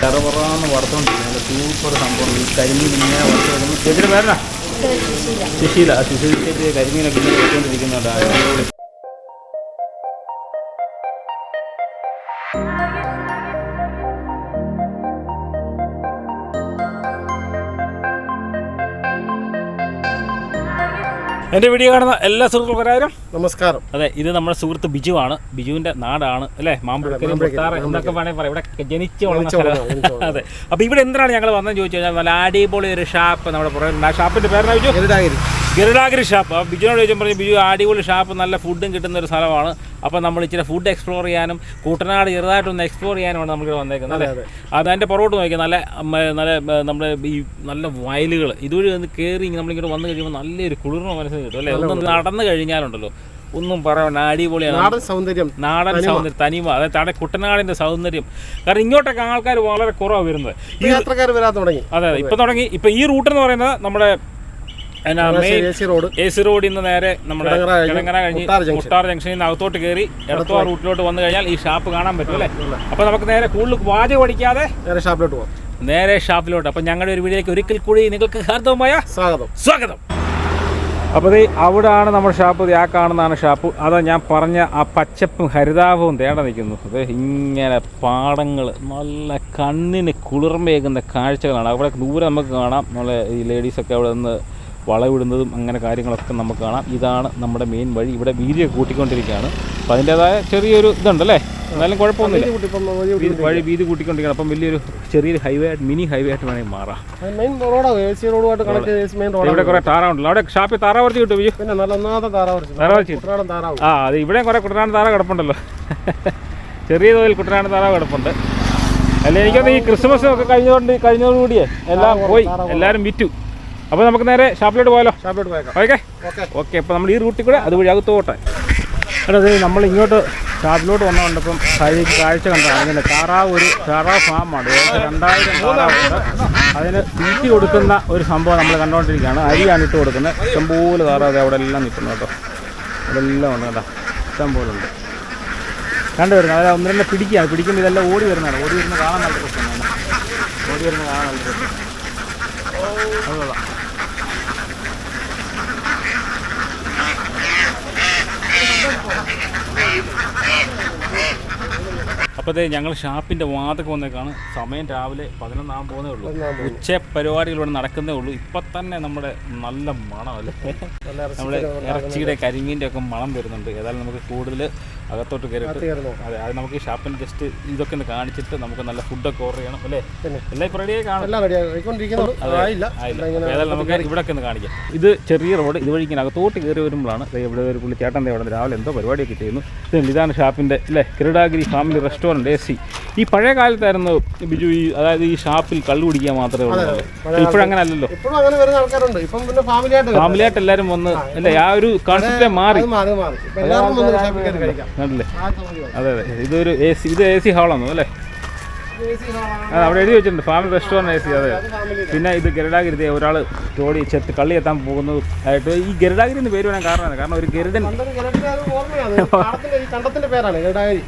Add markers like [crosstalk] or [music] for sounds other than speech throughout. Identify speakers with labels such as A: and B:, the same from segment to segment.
A: കറപറാന്ന് വറുത്തോണ്ടിരിക്കുന്നത് super സംഭവം. ഈ കരിമീൻ ഇങ്ങനെ വറുത്ത് വെക്കുന്നു ചേച്ചിയുടെ പേരാ സുശീല. സുശീല ചേച്ചി കരിമീനൊക്കെ ഇങ്ങനെ വെച്ചുകൊണ്ടിരിക്കുന്നുണ്ട് എന്റെ വീഡിയോ കാണുന്ന എല്ലാ സുഹൃത്തുക്കൾക്കാരും
B: നമസ്കാരം.
A: അതെ ഇത് നമ്മുടെ സുഹൃത്ത് ബിജു ആണ് ബിജുവിന്റെ നാടാണ് അല്ലെ? മാമ്പഴക്കരി മുട്ടാറ് എന്നൊക്കെ വേണമെങ്കിൽ പറയാം. ഇവിടെ ജനിച്ച വളർന്ന. അതെ. അപ്പൊ ഇവിടെ എന്തിനാണ് ഞങ്ങൾ വന്നതെന്ന് ചോദിച്ചു കഴിഞ്ഞാൽ നല്ല അടിപൊളി ഒരു ഷാപ്പ് നമ്മുടെ ഷാപ്പിന്റെ പേര്
B: ഗരുഡാഗിരി.
A: ഷാപ്പ് അപ്പോൾ ബിജുവിനോട് ചോദിച്ചാൽ പറഞ്ഞു ബിജു അടിപൊളി ഷാപ്പ് നല്ല ഫുഡും കിട്ടുന്ന ഒരു സ്ഥലമാണ്. അപ്പോൾ നമ്മൾ ഇച്ചിരി ഫുഡ് എക്സ്പ്ലോർ ചെയ്യാനും കൂട്ടനാട് ചെറുതായിട്ടൊന്ന് എക്സ്പ്ലോർ ചെയ്യാനുമാണ് നമ്മളിവിടെ വന്നേക്കുന്നത് അല്ലേ? അത് അതിന്റെ പുറകോട്ട് നോക്കിയാൽ നല്ല നല്ല നമ്മുടെ ഈ നല്ല വയലുകൾ ഇതുവഴി വന്ന് കയറി നമ്മളിങ്ങോട്ട് വന്നു കഴിയുമ്പോൾ നല്ലൊരു കുളിർമ മനസ്സിൽ കിട്ടും അല്ലേ? ഒന്ന് നടന്നു കഴിഞ്ഞാലുണ്ടല്ലോ. ഒന്നും പറയണ്ട അടിപൊളിയാണ്.
B: നാടൻ സൗന്ദര്യം.
A: നാടൻ സൗന്ദര്യം തനിമ. അതായത് കുട്ടനാടിന്റെ സൗന്ദര്യം. കാരണം ഇങ്ങോട്ടൊക്കെ ആൾക്കാർ വളരെ കുറവാണ് വരുന്നത്.
B: ഈ യാത്രക്കാർ വരാൻ തുടങ്ങി.
A: അതെ അതെ. ഇപ്പം തുടങ്ങി. ഇപ്പം ഈ റൂട്ട് എന്ന് പറയുന്നത് നമ്മുടെ
B: A C road
A: A C റോഡിൽ നിന്ന് നേരെ നമ്മുടെ
B: കിടങ്ങറ കഴിഞ്ഞ് മുട്ടാർ
A: ജംഗ്ഷനിൽ നിന്ന് അകത്തോട്ട് കയറി എടത്തുവ റൂട്ടിലോട്ട് വന്നു കഴിഞ്ഞാൽ ഈ ഷാപ്പ് കാണാൻ പറ്റും അല്ലേ? അപ്പോൾ നമുക്ക് നേരെ കൂടുതൽ വാചകം പഠിക്കാതെ
B: നേരെ ഷാപ്പിലോട്ട് പോകാം
A: നേരെ ഷാപ്പിലോട്ട് അപ്പം ഞങ്ങളുടെ ഒരു വീഡിയോയിലേക്ക് ഒരിക്കൽ കൂടി നിങ്ങൾക്ക് ഹാർദവമായ
B: സ്വാഗതം.
A: സ്വാഗതം. അപ്പോൾ ദേ അവിടാണ് നമ്മുടെ ഷാപ്പ്. ഇത് ആ കാണുന്നതാണ് ഷാപ്പ്. അതാ ഞാൻ പറഞ്ഞ ആ പച്ചപ്പും ഹരിതാഭവും തേടാൻ നിൽക്കുന്നു. അത് ഇങ്ങനെ പാടങ്ങൾ നല്ല കണ്ണിന് കുളിർമേകുന്ന കാഴ്ചകളാണ്. അവിടെ ദൂരെ നമുക്ക് കാണാം. നമ്മളെ ഈ ലേഡീസൊക്കെ അവിടെ നിന്ന് വളവിടുന്നതും അങ്ങനെ കാര്യങ്ങളൊക്കെ നമുക്ക് കാണാം. ഇതാണ് നമ്മുടെ മെയിൻ വഴി. ഇവിടെ വീതിയൊക്കെ കൂട്ടിക്കൊണ്ടിരിക്കുകയാണ്. അപ്പോൾ അതിന്റേതായ ചെറിയൊരു ഇതുണ്ടല്ലേ? എന്നാലും കുഴപ്പമൊന്നുമില്ല.
B: വഴി.
A: വീതി- കൂട്ടിക്കൊണ്ടിരിക്കണം അപ്പം വലിയൊരു ചെറിയൊരു ഹൈവേ ആയിട്ട് മിനി ഹൈവേ ആയിട്ട് വേണമെങ്കിൽ മാറാം.
B: മെയിൻ റോഡാണ് എ സി റോഡുമായിട്ട് കണക്ട് ചെയ്ത് മെയിൻ
A: ഇവിടെ കുറേ താറ താറാവുണ്ടല്ലോ. അവിടെ ഷാപ്പിൽ താറാവർത്തി കുറച്ച് കിട്ടും
B: പിന്നെ നല്ല ഒന്നാമത്തെ
A: ആ അത് ഇവിടെ കുറേ കുട്ടനാട് താറ കിടപ്പുണ്ടല്ലോ. [laughs] ചെറിയ തോതിൽ കുട്ടനാട് താറ കിടപ്പുണ്ട്. അല്ല എനിക്കൊന്ന് ഈ ക്രിസ്മസ് ഒക്കെ കഴിഞ്ഞതുകൊണ്ട് കഴിഞ്ഞതോടുകൂടിയേ എല്ലാം പോയി. എല്ലാവരും വിറ്റു. അപ്പോൾ നമുക്ക് നേരെ ഷാപ്പിലോട്ട് പോയാലോ?
B: ഷാപ്പിലോട്ട് പോയേക്കാം.
A: ഓക്കെ?
B: ഓക്കെ.
A: ഓക്കെ അപ്പോൾ നമ്മൾ ഈ റൂട്ടിൽ കൂടെ അതുവഴി അകത്തോട്ടെ. എടാ നമ്മൾ ഇങ്ങോട്ട് ഷാപ്പിലോട്ട് വന്നുകൊണ്ടപ്പം സൈഡിലേക്ക് കാഴ്ച കണ്ടതാണ്. അതിന്റെ താറാവ് ഒരു താറാവ് ഫാമാണ്. രണ്ടായിരം താറാവുണ്ട് അതിന് തീറ്റി കൊടുക്കുന്ന ഒരു സംഭവം നമ്മൾ കണ്ടുകൊണ്ടിരിക്കുകയാണ്. അരിയാണ് ഇട്ട് കൊടുക്കുന്നത്. ഇഷ്ടംപോലെ താറാവ് അവിടെ എല്ലാം നിൽക്കുന്നു കേട്ടോ. അവിടെ എല്ലാം ഉണ്ട് കേട്ടോ. ഇഷ്ടം പോലെ ഉണ്ട്. കണ്ടുവരുന്നത് അതായത് ഒന്ന് തന്നെ പിടിക്കുക. പിടിക്കുമ്പോൾ ഇതെല്ലാം ഓടി വരുന്നതാണ്. ഓടി വരുന്ന കാണാൻ നല്ല പ്രശ്നമാണ് ഓടി വരുന്ന കാണാൻ നല്ല പ്രശ്നമാണ് അത് കൊള്ളാം അപ്പോഴത്തേ ഞങ്ങൾ ഷാപ്പിന്റെ വാതൊക്കെ വന്നേക്കാണ്. സമയം രാവിലെ പതിനൊന്നാകാൻ പോകുന്നേ ഉള്ളൂ. ഉച്ച പരിപാടികൾ ഇവിടെ നടക്കുന്നേ ഉള്ളൂ. ഇപ്പം തന്നെ നമ്മുടെ നല്ല മണം അല്ലേ? നമ്മുടെ ഇറച്ചിയുടെ കരിമീന്റെ ഒക്കെ മണം വരുന്നുണ്ട്. ഏതായാലും നമുക്ക് കൂടുതൽ അകത്തോട്ട്
B: കയറി
A: അതെ അത് നമുക്ക് ഈ ഷാപ്പിന് ജസ്റ്റ് ഇതൊക്കെ ഒന്ന് കാണിച്ചിട്ട് നമുക്ക് നല്ല ഫുഡൊക്കെ ഓർഡർ ചെയ്യണം അല്ലേ? എല്ലാം ഇപ്പോൾ റെഡിയായി കാണും. നമുക്ക് ഇവിടെ ഒക്കെ ഒന്ന് കാണിക്കാം. ഇത് ചെറിയ റോഡ് ഇതുവഴി ഇങ്ങനെ അകത്തോട്ട് കയറി വരുമ്പോഴാണ് ഇവിടെ ഒരു പുള്ളി ചേട്ടന്റെ അവിടെ രാവിലെ എന്തോ പരിപാടിയൊക്കെ ചെയ്യുന്നു. ഇതാണ് ഷാപ്പിന്റെ അല്ലേ Kiradagiri family restaurant A C. ഈ പഴയ കാലത്തായിരുന്നു ബിജു ഈ അതായത് ഈ ഷാപ്പിൽ കള്ളു കുടിക്കാൻ മാത്രമേ ഉള്ളൂ. ഇപ്പോഴങ്ങനെ അല്ലല്ലോ
B: ഇപ്പം.
A: ഫാമിലിയായിട്ട് എല്ലാവരും വന്ന് അല്ലേ ആ ഒരു കോൺസെപ്റ്റേ മാറി. കണ്ടില്ലേ? അതെ അതെ. ഇതൊരു എ സി ഇത് എ സി ഹാളാണോ അല്ലേ? ആ, അവിടെ എഴുതി വെച്ചിട്ടുണ്ട്. ഫാമിലി റെസ്റ്റോറന്റ് എ സി അതെ. പിന്നെ ഇത് ഗരുഡാഗിരി ഒരാൾ തോടി ചെത്ത് കള്ളി എത്താൻ പോകുന്നത് ആയിട്ട് ഈ ഗരുഡാഗിരി എന്ന് പേര് വരാൻ കാരണമാണ്. കാരണം ഒരു ഗരുഡൻ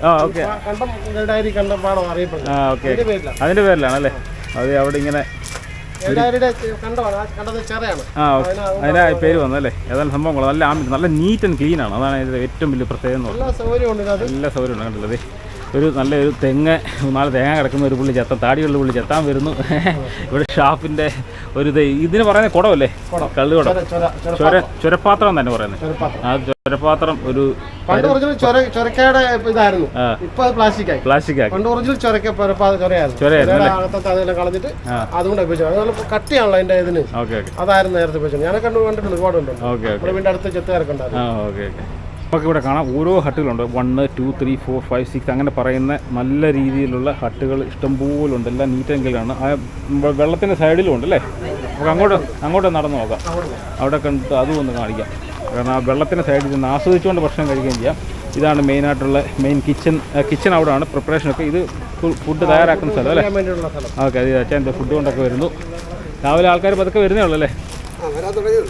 A: ആ ഓക്കെ.
B: ആ അതിന്റെ
A: പേരിലാണ്. അല്ലേ അത് അവിടെ ഇങ്ങനെ അതിന്റെ പേര് വന്നല്ലേ ഏതായാലും സംഭവം കൊള്ളാം. നല്ല ആംബി നല്ല നീറ്റ് ആൻഡ് ക്ലീൻ ആണ്. അതാണ് ഇതിന്റെ ഏറ്റവും വലിയ പ്രത്യേകത എന്ന് പറയുന്നത്.
B: എല്ലാ സൗകര്യമുണ്ട് ഇത്
A: കണ്ടില്ലേ ദേ, ഒരു തെങ്ങ് നാല് തേങ്ങ കിടക്കുന്ന ഒരു പുള്ളി ചെത്താൻ താടിയുള്ള പുള്ളി ചെത്താൻ വരുന്നു. ഇവിടെ ഷാപ്പിന്റെ ഒരു ഇത് ഇതിന് പറയുന്നത് കുടമല്ലേ? കള്ളുകുടം.
B: ചുര ചുരപ്പാത്രം. ചൊര
A: ചൊര തന്നെ പറയുന്നത്. ആ ചുരപ്പാത്രം ഒരു
B: പ്ലാസ്റ്റിക് കട്ടിയാണല്ലോ അതിന്റെ ഇതിന്. അതായിരുന്നു നേരത്തെ കണ്ടു കണ്ടിട്ടുണ്ട് ഒരുപാടുണ്ട്. അടുത്ത് ചെത്തുകാരൊക്കെ ഉണ്ടായിരുന്നു.
A: ആ ഓക്കെ ഓക്കെ. നമുക്ക് ഇവിടെ കാണാം. ഓരോ ഹട്ടുകളുണ്ട്. One two three four five six അങ്ങനെ പറയുന്ന നല്ല രീതിയിലുള്ള ഹട്ടുകൾ ഇഷ്ടംപോലെ ഉണ്ട് എല്ലാം നീറ്റ് ആ വെള്ളത്തിന്റെ സൈഡിലും ഉണ്ട് അല്ലേ? നമുക്ക് അങ്ങോട്ട് അങ്ങോട്ട് നടന്നു നോക്കാം. അവിടെ കണ്ടിട്ട് അതും ഒന്ന് കാണിക്കാം. കാരണം ആ വെള്ളത്തിന്റെ സൈഡിൽ നിന്ന് ആസ്വദിച്ചുകൊണ്ട് ഭക്ഷണം കഴിക്കുകയും ചെയ്യാം. ഇതാണ് മെയിനായിട്ടുള്ള മെയിൻ കിച്ചൺ കിച്ചൺ അവിടെയാണ് പ്രിപ്പറേഷനൊക്കെ ഇത് ഫുഡ് തയ്യാറാക്കുന്ന സ്ഥലം അല്ലേ? ഓക്കെ അത് അച്ഛൻ ഫുഡ് കൊണ്ടൊക്കെ വരുന്നു. രാവിലെ ആൾക്കാർ പതുക്കെ വരുന്നേ ഉള്ളൂ അല്ലേ?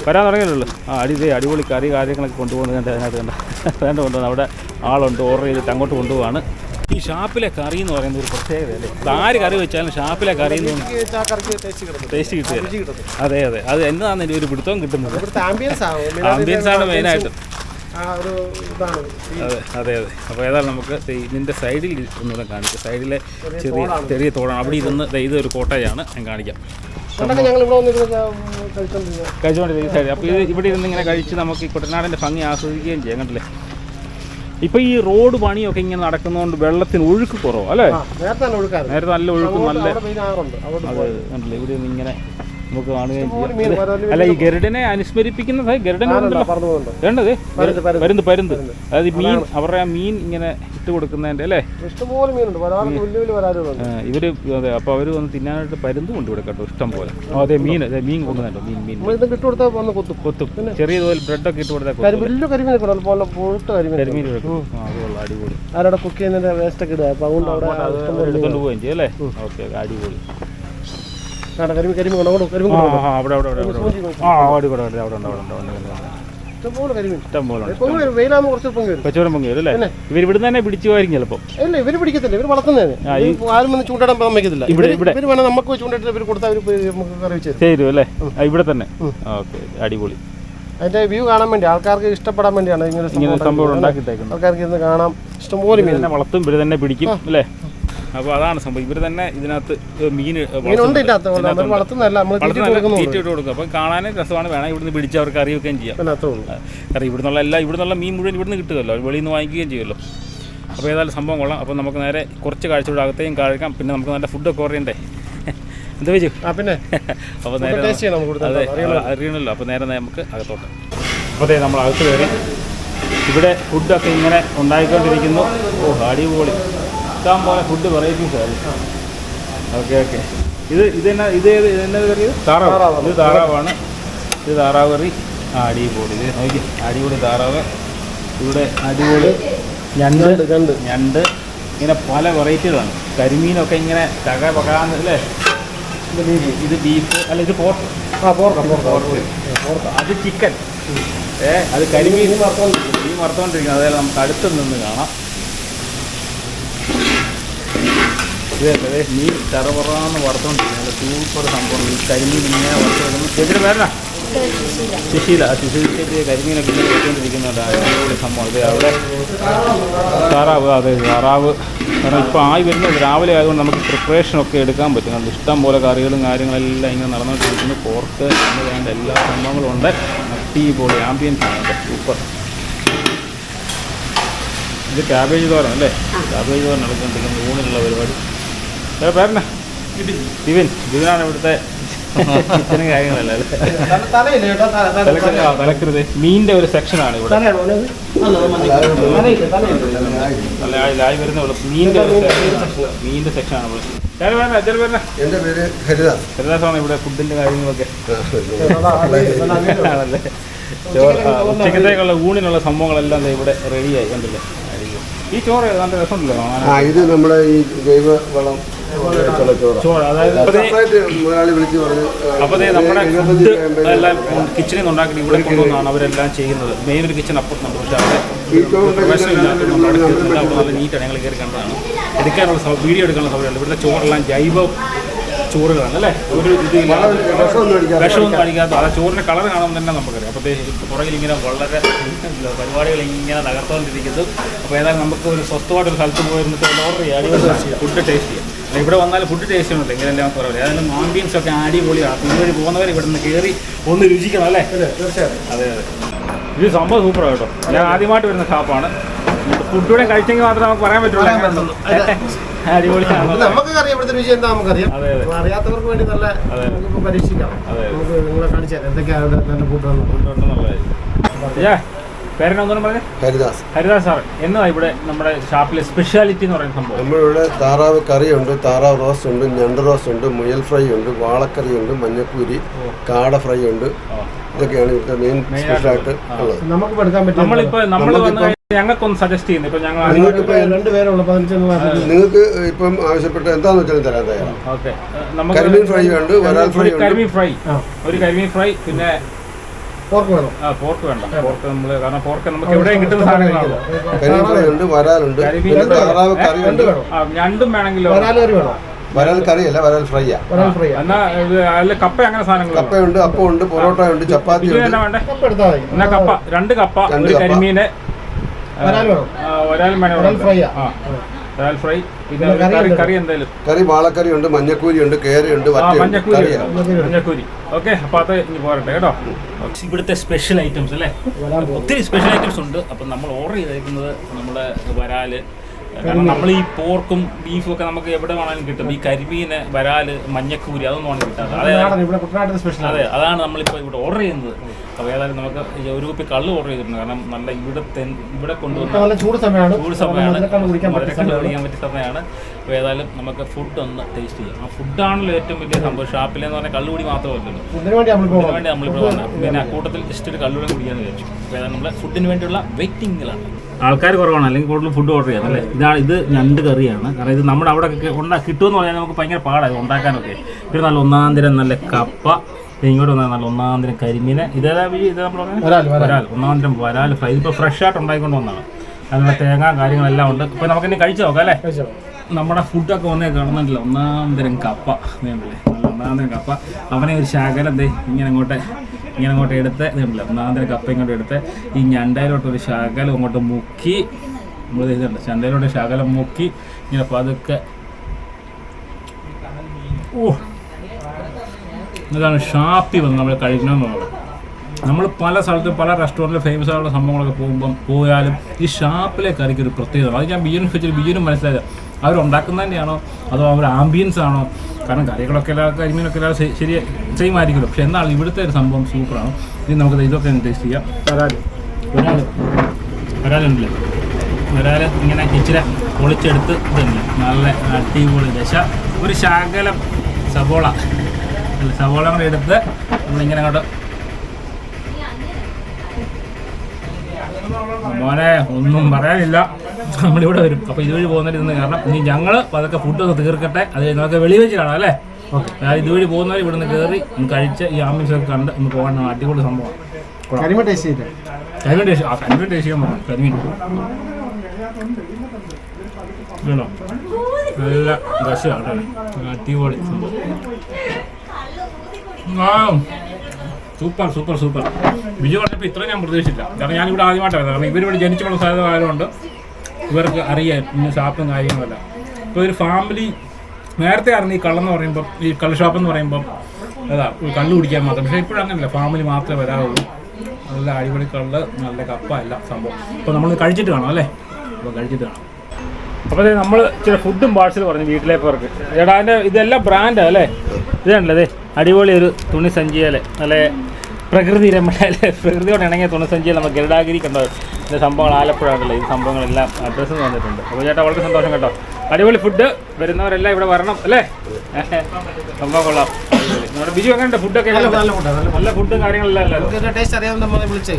A: വരാൻ തുടങ്ങിയുള്ളൂ ആ അടി ദേ അടിപൊളി കറി കാര്യങ്ങളൊക്കെ കൊണ്ടുപോകുന്നത് കണ്ട് അതിനകത്ത് കണ്ട. [laughs] വേണ്ട കൊണ്ടുവന്ന് അവിടെ ആളുണ്ട്. ഓർഡർ ചെയ്തിട്ട് അങ്ങോട്ട് കൊണ്ടുപോവാണ്. ഈ ഷാപ്പിലെ കറി എന്ന് പറയുന്നത് ഒരു പ്രത്യേകത അല്ലേ? ആര് കറി വെച്ചാലും ഷാപ്പിലെ കറി
B: ടേസ്റ്റ്
A: കിട്ടുക അതെ അതെ. അത് എന്നതാണെന്ന് എനിക്ക് ഒരു പിടുത്തവും കിട്ടുന്നത്
B: ആംബിയൻസ് [laughs] ആണ് മെയിനായിട്ട്
A: അതെ അതെ അതെ. അപ്പോൾ ഏതായാലും നമുക്ക് ഇതിന്റെ സൈഡിൽ ഒന്നുകൂടെ കാണിക്കാം. സൈഡിലെ ചെറിയ ചെറിയ തോടാണ്. അവിടെ ഇരുന്ന് ഇതൊരു കോട്ടയാണ്. ഞാൻ കാണിക്കാം. കഴിച്ചുകൊണ്ടിരിക്കുന്ന ഈ സൈഡ് അപ്പോൾ ഇത് ഇവിടെ ഇരുന്ന് ഇങ്ങനെ കഴിച്ച് നമുക്ക് ഈ കുട്ടനാടിന്റെ ഭംഗി ആസ്വദിക്കുകയും ചെയ്യാം കണ്ടില്ലേ? ഇപ്പൊ ഈ റോഡ് പണിയൊക്കെ ഇങ്ങനെ നടക്കുന്നതുകൊണ്ട് വെള്ളത്തിന് ഒഴുക്ക് കുറവ് അല്ലേ?
B: നേരത്തെ
A: നല്ല ഒഴുക്കും നല്ല അത് ഇവിടെ ഇങ്ങനെ നമുക്ക് കാണുകയും ചെയ്യാം. അല്ല? ഈ ഗരുഡനെ അനുസ്മരിപ്പിക്കുന്നത് ഗരുഡൻ വേണ്ടത്?
B: പരുന്ത്, പരുന്ത്.
A: അതായത് മീൻ അവരുടെ ആ മീൻ ഇങ്ങനെ ഇട്ട് കൊടുക്കുന്നതിന്റെ അല്ലേ? ഇവർ അതെ അപ്പൊ അവർ വന്ന് തിന്നാനായിട്ട് പരുന്ത് കൊണ്ടുവിടും കേട്ടോ ഇഷ്ടം പോലെ അതെ മീൻ അതെ മീൻ കൊണ്ടുവന്നുണ്ടോ മീൻ മീൻ
B: കൊത്തും.
A: കൊത്തും. ചെറിയ തോതിൽ ബ്രെഡൊക്കെ ഇട്ട് കൊടുത്താൽ
B: കരിമീൻ
A: അടിപൊളി.
B: കുക്ക് ചെയ്യുന്നതിന്റെ വേസ്റ്റ് ഒക്കെ ഇടുക. അപ്പൊ അതുകൊണ്ട് അവിടെ
A: അത്
B: ഇഷ്ടംപോലെ
A: എടുത്തോണ്ട് പോവുകയും ചെയ്യും അല്ലേ? ഓക്കെ അടിപൊളി.
B: കരിമീൻ കരിമീൻ കൊണ്ടു കരിമീൻ
A: ആ
B: കൊണ്ടു.
A: ആ, അവിടെ അവിടെ അവിടെ അവിടെ ആ അവിടെ കൂടെ അവിടെ അവിടെ ഉണ്ട് അവിടെ ഉണ്ട് അവിടെ. ഉണ്ട്
B: ഇഷ്ടംപോലെ കരിമീൻ.
A: ഇഷ്ടം പോലെ ഉണ്ട്.
B: പൊങ്ങി വരും വെയിലാകുമ്പോൾ കുറച്ച് പൊങ്ങി വരും
A: കച്ചവടം പൊങ്ങി വരും അല്ലേ? ഇവർ ഇവിടുന്ന് തന്നെ പിടിച്ചു പോയിരിക്കും ചിലപ്പോൾ
B: ഇല്ല ഇവർ പിടിക്കത്തില്ല ഇവർ ആരും വന്ന് ചൂണ്ടിടാൻ സമ്മതിക്കത്തില്ല
A: ഇവിടെ-
B: ഇവർ
A: ഇവിടെ.
B: ഇവർ വേണം നമുക്ക് ചൂണ്ടിട്ട് ഇവർ കൊടുത്താൽ അവർ പോയി നമുക്ക് കറി വെച്ച് തരും.
A: തരും അല്ലേ? ആ, ഇവിടെ തന്നെ. ഓക്കെ അടിപൊളി.
B: അതിന്റെ വ്യൂ കാണാൻ വേണ്ടി ആൾക്കാർക്ക് ഇഷ്ടപ്പെടാൻ വേണ്ടിയാണ് ഇങ്ങനെ ഒരു
A: ഇങ്ങനെ
B: സംഭവം
A: സംഭവം ഉണ്ടാക്കിയിട്ടേക്കുന്നത്.
B: ആൾക്കാർക്ക് ഇന്ന് കാണാം. ഇഷ്ടംപോലെ മീൻ
A: തന്നെ വളർത്തും ഇവർ തന്നെ പിടിക്കും അല്ലേ? അപ്പോൾ അതാണ് സംഭവം. ഇവർ തന്നെ ഇതിനകത്ത് മീൻ തീറ്റിട്ട് കൊടുക്കും. അപ്പം കാണാനും രസമാണ്. വേണം ഇവിടുന്ന് പിടിച്ച് അവർക്ക് അറിയുകയും ചെയ്യാം. കാരണം ഇവിടുന്നുള്ള എല്ലാ ഇവിടുന്നുള്ള മീൻ മുഴുവൻ ഇവിടുന്ന് കിട്ടുമല്ലോ വെളിയിൽ നിന്ന് വാങ്ങിക്കുകയും ചെയ്യുമല്ലോ. അപ്പോൾ ഏതായാലും സംഭവം കൊള്ളാം. അപ്പോൾ നമുക്ക് നേരെ കുറച്ച് കാഴ്ചയുടെ അകത്തേയും കഴിക്കാം. പിന്നെ നമുക്ക് നല്ല ഫുഡൊക്കെ അറിയണ്ടേ [laughs] എന്താ വെച്ചു
B: ആ പിന്നെ. [laughs]
A: അപ്പോൾ നേരെ അതെ അറിയണമല്ലോ. അപ്പോൾ നേരെ നമുക്ക് അകത്തോട്ട്. അപ്പോൾ അതെ നമ്മൾ അകത്ത് കയറി. ഇവിടെ ഫുഡൊക്കെ ഇങ്ങനെ ഉണ്ടായിക്കൊണ്ടിരിക്കുന്നു. ഓ അടിപൊളി. ഇഷ്ടം പോലെ ഫുഡ് വെറൈറ്റീസ് ആയിരുന്നു ഓക്കെ ഓക്കെ ഇത് ഇതെന്നാ ഇത് ഏത് എന്നാ കറി? താറാവ്.
B: താറാവാണ്.
A: ഇത് താറാവാണ്. ഇത് താറാവ് കറി. ആ അടിപൊളി. ഇത് നോക്കി അടിപൊളി താറാവ്. ഇവിടെ അടിപൊളി ഞണ്ട്
B: ഞണ്ട് രണ്ട്
A: ഞണ്ട്. ഇങ്ങനെ പല വെറൈറ്റികളാണ് കരിമീനൊക്കെ ഇങ്ങനെ തക പകാന്ന് അല്ലേ? ഇത് ബീഫ് അല്ല ഇത് പോർക്ക്
B: ആ പോർക്ക് പോർക്ക്
A: പോർക്ക് അത് ചിക്കൻ ഏ അത് കരിമീൻ. മറത്തോണ്ടിരിക്കും ഈ മറത്തോണ്ടിരിക്കുന്നത് അതായത് നമുക്ക് അടുത്ത് നിന്ന് കാണാം. ഇത് അതെ മീൻ ചറപറാന്ന് വറുത്തോണ്ടിരിക്കുന്നത് സൂപ്പർ സംഭവം ഈ കരിമീൻ ഇങ്ങനെ വറുത്തെടുക്കുന്നു ചേച്ചിയുടെ പേരാ സുശീല സുശീല ചേച്ചി കരിമീനൊക്കെ ഇങ്ങനെ വെച്ചുകൊണ്ടിരിക്കുന്നുണ്ട് അടിപൊളി സംഭവം അവിടെ താറാവ് അതെ താറാവ് കാരണം ഇപ്പോൾ ആയി വരുന്നത് രാവിലെ ആയതുകൊണ്ട് നമുക്ക് പ്രിപ്പറേഷനൊക്കെ എടുക്കാൻ പറ്റും കാരണം ഇഷ്ടം പോലെ കറികളും കാര്യങ്ങളെല്ലാം ഇങ്ങനെ നടന്നുകൊണ്ടിരിക്കുന്നു പോർക്ക് എന്ന് വേണ്ട എല്ലാ സംഭവങ്ങളും ഉണ്ട് അടിപൊളി ആംബിയൻസ് ആണ് സൂപ്പർ ഇത് ക്യാബേജ് തോരൻ അല്ലേ ക്യാബേജ് തോരൻ നടക്കുന്നുണ്ടെങ്കിൽ ഊണിലുള്ള പരിപാടി. ഏ പേരന ദിവൻ ദിവനാണ് ഇവിടുത്തെ കിച്ചനും കാര്യങ്ങളല്ല ഒരു സെക്ഷനാണ് ഇവിടെ. ആയി വരുന്ന ആണ് സെക്ഷനാണ് ഇവിടെ.
C: പേര് ഹരിദാസ്
A: ഹരിദാസാണ് ഇവിടെ ഫുഡിന്റെ കാര്യങ്ങളൊക്കെ. ആണല്ലേ? ഉച്ചക്കത്തേക്കുള്ള ഊണിനുള്ള സംഭവങ്ങളെല്ലാം ഇവിടെ റെഡിയായി കണ്ടില്ലേ. ഈ ചോറ് നല്ല രസമുണ്ടല്ലോ.
C: ആ ഇത് നമ്മുടെ ഈ ജൈവ വളം
A: കിച്ചണിൽ ഉണ്ടാക്കി ഇവിടെ കൊണ്ടുവന്നാണ് അവരെല്ലാം ചെയ്യുന്നത്. മെയിൻ ഒരു കിച്ചൺ അപ്പുറത്തുണ്ട്. പക്ഷേ അവിടെ നല്ല നീറ്റാണ് ഞങ്ങൾ കയറി കണ്ടതാണ്. എടുക്കാനുള്ള വീഡിയോ എടുക്കാനുള്ള സൗകര്യമുണ്ട്. ഇവിടുത്തെ ചോറെല്ലാം ജൈവ ചോറുകളാണ് അല്ലേ? ഒരു ഇതില്ല
C: വിഷമൊന്നും
A: കഴിക്കാത്ത അടിക്കാത്ത ആ ചോറിന്റെ കളർ കാണുമ്പോൾ തന്നെ നമുക്കറിയാം അപ്പോൾ പുറകിൽ ഇങ്ങനെ വളരെ പരിപാടികൾ ഇങ്ങനെ തകർത്തോണ്ടിരിക്കുന്നു. അപ്പോൾ ഏതായാലും നമുക്ക് ഒരു സ്വസ്ഥമായിട്ട് ഒരു സ്ഥലത്ത് പോയിരുന്നിട്ട് ഓർഡർ ചെയ്യാം. ഫുഡ് ടേസ്റ്റ് ചെയ്യാം. ഇവിടെ വന്നാൽ ഫുഡ് ടേസ്റ്റ് ഉണ്ട് ഇങ്ങനെല്ലാം കുറവില്ല ഏതായാലും ആംബിയൻസ് ഒക്കെ അടിപൊളിയാണ് ഇതുവഴി പോകുന്നവർ ഇവിടെ നിന്ന് കയറി ഒന്ന് രുചിക്കണം അല്ലേ?
B: തീർച്ചയായും
A: അതെ അതെ. ഇത് സംഭവം സൂപ്പറാണ് കേട്ടോ. ഞാൻ ആദ്യമായിട്ട് വരുന്ന ഷാപ്പാണ് ഫുഡൂടെ കഴിച്ചെങ്കിൽ മാത്രമേ നമുക്ക് പറയാൻ പറ്റുള്ളൂ. അടിപൊളിയാണ്.
B: നമുക്ക് നമുക്കൊക്കെ അറിയാം. ഇവിടുത്തെ വിഷയം എന്താ നമുക്കറിയാം. അറിയാത്തവർക്ക് വേണ്ടി നല്ല പരീക്ഷിക്കാം. നമുക്ക് നിങ്ങളെ കാണിച്ചാൽ എന്തൊക്കെയാണ് നല്ല ഫുഡാണ്
A: ഏ പേരെന്നൊന്നും
C: ഹരിദാസ്.
A: ഹരിദാസ് സാർ എന്നാ ഇവിടെ നമ്മുടെ ഷാപ്പിലെ സ്പെഷ്യാലിറ്റി എന്ന് പറയുന്ന സംഭവം?
C: നമ്മളിവിടെ താറാവ് കറിയുണ്ട് താറാവ് റോസ്റ്റ് ഉണ്ട് ഞണ്ട് റോസ്റ്റ് ഉണ്ട് മുയൽ ഫ്രൈ ഉണ്ട് വാളക്കറി ഉണ്ട് മഞ്ഞപ്പൂരി കാട ഫ്രൈ ഉണ്ട്. ഇതൊക്കെയാണ് ഇവിടുത്തെ മെയിൻ സ്പെഷ്യലായിട്ട് ഉള്ളത്.
B: നമുക്ക് ഇപ്പൊ എടുക്കാൻ പറ്റും
A: നമ്മളിപ്പോ നമ്മൾ വന്ന് കഴിഞ്ഞാൽ ഞങ്ങൾക്കൊന്ന് സജസ്റ്റ് ചെയ്യുന്നു. ഇപ്പൊ ഞങ്ങൾ
C: നിങ്ങൾക്കിപ്പോ
B: രണ്ടുപേരുള്ള പതിനഞ്ചൊന്ന്
C: നിങ്ങൾക്ക് ഇപ്പം ആവശ്യപ്പെട്ട എന്താന്ന് വെച്ചാൽ തരാൻ തയ്യാറാണ്. കരിമീൻ ഫ്രൈ ഉണ്ട് വരാൽ ഫ്രൈ
A: കരിമീൻ ഫ്രൈ. ഒരു കരിമീൻ ഫ്രൈ പിന്നെ
B: പോർക്ക് വേണം?
A: ആ പോർക്ക് വേണ്ട. പോർക്ക് നമ്മൾ കാരണം പോർക്ക് നമുക്ക് എവിടെയും കിട്ടുന്ന സാധനങ്ങളാണല്ലോ
C: ഫ്രൈ വരാലുണ്ട് പിന്നെ താറാവ്
B: വേണം.
A: ഞണ്ടും വേണമെങ്കിലോ?
B: വേണം?
C: വരാൽ കറിയല്ല വരാൽ ഫ്രൈയാ.
B: വരാൽ ഫ്രൈ
A: എന്നാ ഇത് അതിൽ കപ്പ അങ്ങനെ സാധനങ്ങൾ
C: കപ്പയുണ്ട് അപ്പം ഉണ്ട് പൊറോട്ട ഉണ്ട് ചപ്പാത്തി ഉണ്ട്.
B: കപ്പ എടുത്താൽ മതി.
A: എന്നാ കപ്പ? രണ്ട് കപ്പ
C: രണ്ട്
A: ഒരു. കരിമീന്.
B: വരാൽ വേണം?
A: ഒരാൾ മണി
B: വരാൽ ഫ്രൈയാ.
A: ആ. ഒരാൾ ഫ്രൈ പിന്നെ
B: കറി
A: എന്തായാലും.
C: കറി വാളക്കറി ഉണ്ട് മഞ്ഞക്കൂരി ഉണ്ട് കേരയുണ്ട്
A: മഞ്ഞക്കൂരി മഞ്ഞക്കൂരി. ഓക്കെ അപ്പൊ അത് ഇനി പോരട്ടെ കേട്ടോ? ഇവിടുത്തെ സ്പെഷ്യൽ ഐറ്റംസ് അല്ലേ? ഒത്തിരി സ്പെഷ്യൽ ഐറ്റംസ് ഉണ്ട്. അപ്പൊ നമ്മൾ ഓർഡർ ചെയ്തേക്കുന്നത് നമ്മുടെ വരാൽ. കാരണം നമ്മൾ ഈ പോർക്കും ബീഫും ഒക്കെ നമുക്ക് എവിടെ വേണമെങ്കിലും കിട്ടും. ഈ കരിമീന് വരാൽ മഞ്ഞക്കൂരി അതൊന്നും ആണ് കിട്ടാതെ. അതെ അതെ അതാണ് നമ്മളിപ്പോൾ ഇവിടെ ഓർഡർ ചെയ്യുന്നത്. അപ്പോൾ ഏതായാലും നമുക്ക് ഒരു കുപ്പി കള്ള് ഓർഡർ ചെയ്തിട്ടുണ്ട്. കാരണം നല്ല ഇവിടെ ഇവിടെ കൊണ്ടുവന്ന
B: ചൂട് സമയമാണ്.
A: ചൂട് സമയമാണ്.
B: കുടിക്കാൻ പറ്റിയ സമയമാണ്.
A: അപ്പോൾ ഏതായാലും നമുക്ക് ഫുഡ് ഒന്ന് ടേസ്റ്റ് ചെയ്യാം. ആ ഫുഡാണല്ലോ ഏറ്റവും വലിയ സംഭവം. ഷാപ്പിലെന്ന് പറഞ്ഞാൽ കള്ളുകൂടി മാത്രമല്ലല്ലോ
B: ഇതിനു വേണ്ടി
A: നമ്മളിവിടെ വന്നത് പിന്നെ കൂട്ടത്തിൽ ജസ്റ്റ് ഒരു കള്ളുകൂടി കുടിക്കാന്ന് വിചാരിച്ചു. അപ്പോൾ ഏതായാലും നമ്മൾ ഫുഡിന് വേണ്ടിയുള്ള വെയിറ്റിംഗിലാണ് ആൾക്കാർ കുറവാണ്. അല്ലെങ്കിൽ കൂടുതൽ ഫുഡ് ഓർഡർ ചെയ്യാം. അല്ലേ? ഇതാണ് ഇത് ഞണ്ട് കറിയാണ്. കാരണം ഇത് നമ്മുടെ അവിടെ ഉണ്ടാ കിട്ടുമെന്ന് പറഞ്ഞാൽ നമുക്ക് ഭയങ്കര പാടാണ് ഉണ്ടാക്കാനൊക്കെ. ഇവിടെ നല്ല ഒന്നാം തരം നല്ല കപ്പ ഇങ്ങോട്ട് വന്നാൽ നല്ല ഒന്നാം തരം കരിമീന്. ഇതേതാ? ഇത് നമ്മൾ
B: വരാൽ
A: ഒന്നാം തരം വരാൽ ഫ്രൈ. ഇതിപ്പോൾ ഫ്രഷ് ആയിട്ട് ഉണ്ടായിക്കൊണ്ട് വന്നതാണ്. അതിനുള്ള തേങ്ങ കാര്യങ്ങളെല്ലാം ഉണ്ട്. ഇപ്പോൾ നമുക്കിനി കഴിച്ചു നോക്കാം അല്ലേ? നമ്മുടെ ഫുഡൊക്കെ വന്നേ കാണുന്നുണ്ടല്ലോ. ഒന്നാം തരം കപ്പ. നല്ല ഒന്നാം തരം കപ്പ. അവനെ ഒരു ശകലം ദേ ഇങ്ങനെ അങ്ങോട്ട് ഇങ്ങനെ അങ്ങോട്ട് എടുത്ത് ഇതുണ്ടല്ലോ ഒന്നാം തരം കപ്പ ഇങ്ങോട്ട് എടുത്ത് ഈ ഞണ്ടയിലോട്ട് ഒരു ശകലം അങ്ങോട്ട് മുക്കി. നമ്മൾ ഇതുണ്ട് ചന്തയിലോട്ട് ശകലം മുക്കി. ഇങ്ങനെ പതുക്കെ. ഓ. ഇതാണ് ഷാപ്പി വന്ന് നമ്മൾ കഴിക്കണമെന്നുള്ളത് നമ്മൾ പല സ്ഥലത്തും പല റെസ്റ്റോറന്റിൽ ഫേമസ് ആയിട്ടുള്ള സംഭവങ്ങളൊക്കെ പോകുമ്പം പോയാലും ഈ ഷാപ്പിലെ കറിക്ക് ഒരു പ്രത്യേകത. അത് ഞാൻ ബിജുവിനെ വെച്ചിട്ട് മനസ്സിലായത് അവർ തന്നെയാണോ? അതോ അവർ ആംബിയൻസ് ആണോ? കാരണം കറികളൊക്കെ എല്ലാ കരിമീനൊക്കെ എല്ലാം ശരി സെയിം ആയിരിക്കുമല്ലോ. പക്ഷെ എന്നാൽ ഇവിടുത്തെ ഒരു സംഭവം സൂപ്പറാണ്. ഇനി നമുക്ക് ഇതൊക്കെ ടേസ്റ്റ് ചെയ്യാം.
B: വരാൽ
A: ഒരാൾ ഒരാളുണ്ടല്ലേ? ഒരാൾ ഇങ്ങനെ ഇച്ചിരി പൊളിച്ചെടുത്ത് ഇതന്നെ നല്ല അടിപൊളി ദശ. ഒരു ശകലം സബോള അല്ല, സവോള കൂടെ എടുത്ത് നമ്മളിങ്ങനെ അങ്ങോട്ട് മോനെ ഒന്നും പറയാനില്ല. നമ്മളിവിടെ വരും. അപ്പോൾ ഇതുവഴി പോകുന്നവർ ഇന്ന് കാരണം ഇനി ഞങ്ങൾ അതൊക്കെ ഫുഡ് ഒന്ന് തീർക്കട്ടെ. അത് നമുക്ക് വെളി വെച്ച് കാണാം അല്ലേ അതായത് ഇതുവഴി പോകുന്നവർ ഇവിടെ നിന്ന് കയറി ഒന്ന് കഴിച്ച് ഈ ആംബുലൻസ് ഒക്കെ കണ്ട് ഒന്ന് പോകാൻ അടിപൊളി.
B: കരിമ
A: കരിമീൻ ടേസ്റ്റ് ആ കരിമീൻ ടേസ്റ്റ് ചെയ്യാൻ പറഞ്ഞു കരിമീൻ. വേണോ നല്ല ദശയാണ് കേട്ടോ. അടിപൊളി സംഭവം. ആ. Super super super. ബിജു പറഞ്ഞപ്പോൾ ഇത്രയും ഞാൻ പ്രതീക്ഷിച്ചില്ല. കാരണം ഞാനിവിടെ ആദ്യമായിട്ടാണ് കാരണം ഇവരിവിടെ ജനിച്ചു വളർന്ന സാധ്യത ആയതുകൊണ്ട് ഇവർക്ക് അറിയാം ഇന്ന ഷാപ്പും കാര്യങ്ങളല്ല. ഇപ്പോൾ ഒരു ഫാമിലി നേരത്തെ ആയിരുന്നു ഈ കള്ളെന്ന് പറയുമ്പോൾ ഈ കള്ള് ഷോപ്പ് എന്ന് പറയുമ്പം അതാ കള്ള് കുടിക്കാൻ മാത്രം. പക്ഷേ ഇപ്പോഴും അങ്ങനെയല്ല. ഫാമിലി മാത്രമേ വരാറുള്ളൂ. നല്ല അടിപൊളി കള്ള് നല്ല കപ്പ അല്ല സംഭവം. അപ്പോൾ നമ്മൾ കഴിച്ചിട്ട് കാണാം അല്ലേ? അപ്പോൾ കഴിച്ചിട്ട് കാണാം. അപ്പോൾ നമ്മൾ ചില ഫുഡും പാഴ്സൽ പറഞ്ഞു വീട്ടിലെ പേർക്ക് ചേട്ടാ അതിന്റെ ഇതെല്ലാം ബ്രാൻഡാണ് അല്ലേ? ഇതാണല്ലേ അതെ അടിപൊളി ഒരു തുണി സഞ്ചിയല്ലേ നല്ല പ്രകൃതി രമണയിലെ പ്രകൃതിയോട് ഇണങ്ങിയ തുണസഞ്ചിയിൽ നമ്മൾ ഗരുഡാഗിരി കണ്ടോ? ഇതിന്റെ സംഭവങ്ങൾ ആലപ്പുഴ ഉണ്ടല്ലോ ഈ സംഭവങ്ങളെല്ലാം അഡ്രസ്സ് തന്നിട്ടുണ്ട് അപ്പോൾ ചേട്ടാ വളരെ സന്തോഷം കേട്ടോ. അടിപൊളി ഫുഡ് വരുന്നവരെല്ലാം ഇവിടെ വരണം അല്ലേ? സംഭവം കൊള്ളാം. നമ്മുടെ ബിജു എങ്ങനെ ഫുഡൊക്കെ
B: നല്ല
A: ഫുഡും കാര്യങ്ങളെല്ലാം
B: ടേസ്റ്റ് അറിയാവുന്ന നമ്മളെ വിളിച്ച്.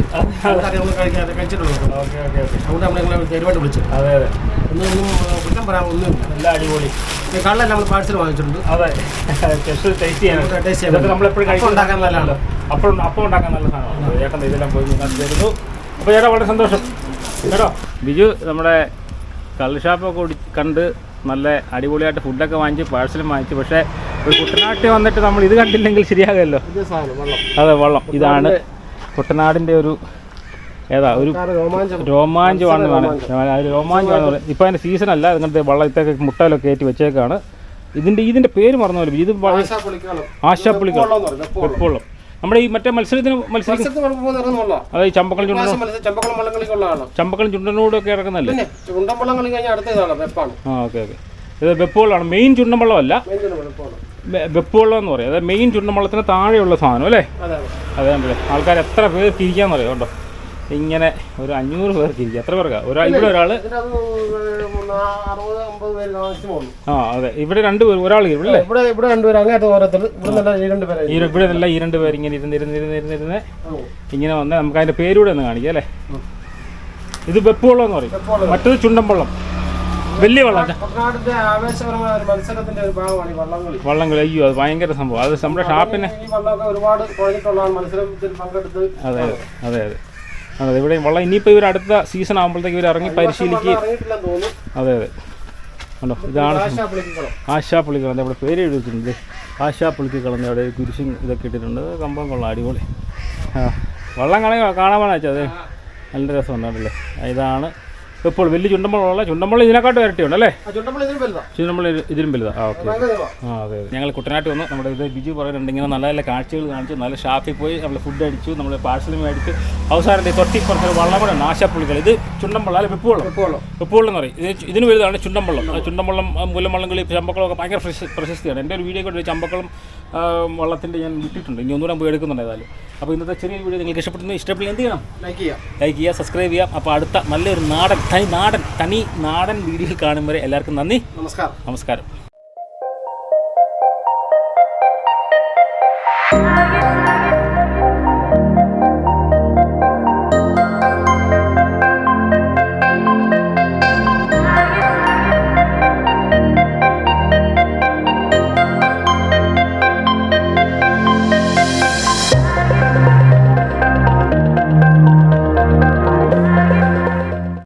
B: അതുകൊണ്ട് നമ്മളെ ഒരുപാട് വിളിച്ചു.
A: അതെ അതെ.
B: ഒന്നും കുറ്റം പറയാൻ ഒന്നുമില്ല.
A: എല്ലാം അടിപൊളി.
B: ഈ കള്ളെല്ലാം നമ്മൾ പാഴ്സൽ വാങ്ങിച്ചിട്ടുണ്ട്.
A: അതെ. ജസ്റ്റ് ടേസ്റ്റ് ചെയ്യാൻ.
B: ടേസ്റ്റ്
A: ചെയ്യാൻ നമ്മളെപ്പോഴും
B: അപ്പം ഉണ്ടാക്കാൻ നല്ലതാണ്.
A: അപ്പോൾ അപ്പം ഉണ്ടാക്കാൻ നല്ല സാധനമാണ്. ചേട്ടൻ ഇതെല്ലാം പോയി ഞാൻ തരുന്നു. അപ്പോൾ ചേട്ടാ വളരെ സന്തോഷം. കേട്ടോ? ബിജു നമ്മുടെ കള്ള് ഷാപ്പൊക്കെ കുടി കണ്ട് നല്ല അടിപൊളിയായിട്ട് ഫുഡൊക്കെ വാങ്ങിച്ച് പാഴ്സലും വാങ്ങിച്ചു. പക്ഷേ ഒരു കുട്ടനാട്ടിൽ വന്നിട്ട് നമ്മൾ ഇത് കണ്ടില്ലെങ്കിൽ ശരിയാകുമല്ലോ അതെ വെള്ളം. ഇതാണ് കുട്ടനാടിന്റെ ഒരു ഏതാ ഒരു രോമാഞ്ചമാണ് രോമാഞ്ചമാണ്. ഇപ്പം അതിന്റെ സീസൺ അല്ല ഇങ്ങനത്തെ വള്ളത്തൊക്കെ മുട്ടയിലൊക്കെ കയറ്റി വെച്ചേക്കാണ്. ഇതിന്റെ ഇതിന്റെ പേര് മറന്നു പോലെ ഇത് ആശാപ്പുളിക്കളം
B: ആശാ
A: നമ്മുടെ ഈ മറ്റേ മത്സരത്തിന്
B: അതെ ചമ്പക്കളം വെള്ളം ചമ്പക്കളം
A: ചുണ്ടനോട് ഒക്കെ ഇറക്കുന്നല്ലേ
B: ചുണ്ടൻ കളി കഴിഞ്ഞാൽ അടുത്ത ഇതാണ് വെപ്പാണ്.
A: ആ ഓക്കെ ഓക്കെ. ഇത് വെപ്പുവെള്ളമാണ് മെയിൻ ചുണ്ടൻവള്ളമല്ല
B: മെയിൻ വെപ്പാണ്
A: വെ- എന്ന് പറയും. അതായത് മെയിൻ ചുണ്ടൻവള്ളത്തിന് താഴെയുള്ള സാധനം അല്ലേ?
B: അതെ അതെ.
A: ആൾക്കാർ എത്ര പേർക്ക് ഇരിക്കാന്ന് പറയാം കേട്ടോ ഇങ്ങനെ ഒരു അഞ്ഞൂറ് പേർക്ക് ഇരിക്കും. എത്ര പേർക്കാ? ഒരാൾ ഇവിടെ ഒരാൾ
B: പേര്
A: ആ അതെ. ഇവിടെ രണ്ട് പേർ ഒരാൾ ഇവിടെ
B: ഇവിടെ ഓരോരുത്തർ ഇവിടെ നല്ല ഈ രണ്ട് പേരെ
A: പേര് ഇങ്ങനെ ഇരുന്ന് ഇരുന്ന് ഇരുന്ന് ഇരുന്ന് ഇരുന്ന് ഇങ്ങനെ വന്ന് നമുക്ക് അതിന്റെ പേരൂടെ ഒന്ന് കാണിക്കാം അല്ലേ? ഇത് വെപ്പുവെള്ളം എന്ന് പറയും. മറ്റത് ചുണ്ടൻവള്ളം വലിയ വള്ളം
B: വള്ളംകളി.
A: അയ്യോ അത് ഭയങ്കര സംഭവം. അത് നമ്മുടെ ഷാപ്പിന്
B: ഒരുപാട്
A: അതെ അതെ അതെ. അതെ ഇവിടെ വള്ളം ഇനിയിപ്പോൾ ഇവർ അടുത്ത സീസൺ ആകുമ്പോഴത്തേക്ക് ഇവർ ഇറങ്ങി
B: പരിശീലിക്കുക
A: അതെ അതെ. കണ്ടോ? ഇതാണ്
B: ആശാ
A: പുളിക്കളം. ഇവിടെ അവിടെ പേര് എഴുതിയിട്ടുണ്ട്. ആശാ പുളിക്കളം അവിടെ കുരിശും ഇതൊക്കെ ഇട്ടിട്ടുണ്ട്. കമ്പം കൊള്ളാം അടിപൊളി. ആ വള്ളം കാണാൻ കാണാൻ വെച്ചാൽ അതെ. നല്ല രസം ഉണ്ടാവില്ലേ ഇതാണ് ഇപ്പോൾ വലിയ ചുണ്ടമ്പളമുള്ള ചുണ്ടമ്പളം ഇതിനെക്കാട്ട് ഇരട്ടിയുണ്ട് അല്ലേ? ചുണ്ടമ്പള ഇതിലും വലുതാ. ആ ഓക്കെ. ആ അതെ അതെ. ഞങ്ങൾ കുട്ടനാട്ടിൽ വന്നു. നമ്മുടെ ഇത് ബിജു പറയുന്നുണ്ട് ഇങ്ങനെ നല്ല നല്ല കാഴ്ചകൾ കാണിച്ചു നല്ല ഷാപ്പിൽ പോയി നമ്മൾ ഫുഡ് അടിച്ചു നമ്മൾ പാഴ്സൽ മേടിച്ച്. അവസാനം തൊട്ടി കുറച്ച് വള്ളമുടെ നാശപ്പുള്ളികൾ ഇത് ചുണ്ടമ്പള്ളം അല്ലെ വെപ്പുവള്ളം.
B: വെപ്പുവള്ളം.
A: എന്ന് പറയും. ഇത് ഇതിന് വലുതാണ് ചുണ്ടമ്പള്ളം. ചുണ്ടമ്പള്ളം ആ, മുല്ലവള്ളംകളി ചമ്പക്കുളം ഒക്കെ ഭയങ്കര പ്രശസ്തിയാണ്. എന്റെ ഒരു വീഡിയോ കൊണ്ട് ചമ്പക്കുളം വള്ളത്തിന്റെ ഞാൻ വിട്ടിട്ടുണ്ട് ഇനി ഒന്നുകൂടെ പോയി എടുക്കുന്നുണ്ട് ഏതായാലും. അപ്പോൾ ഇന്നത്തെ ചെറിയ വീഡിയോ നിങ്ങൾക്ക് ഇഷ്ടപ്പെടുന്നു ഇഷ്ടപ്പെട്ടില്ല എന്ത് ചെയ്യണം?
B: ലൈക്ക് ചെയ്യാം.
A: ലൈക്ക് ചെയ്യുക സബ്സ്ക്രൈബ് ചെയ്യാം. അപ്പോൾ അടുത്ത നല്ലൊരു നാടൻ തനി നാടൻ തനി നാടൻ വീഡിയോയിൽ കാണുമ്പോൾ വരെ എല്ലാവർക്കും നന്ദി.
B: നമസ്കാരം.
A: നമസ്കാരം.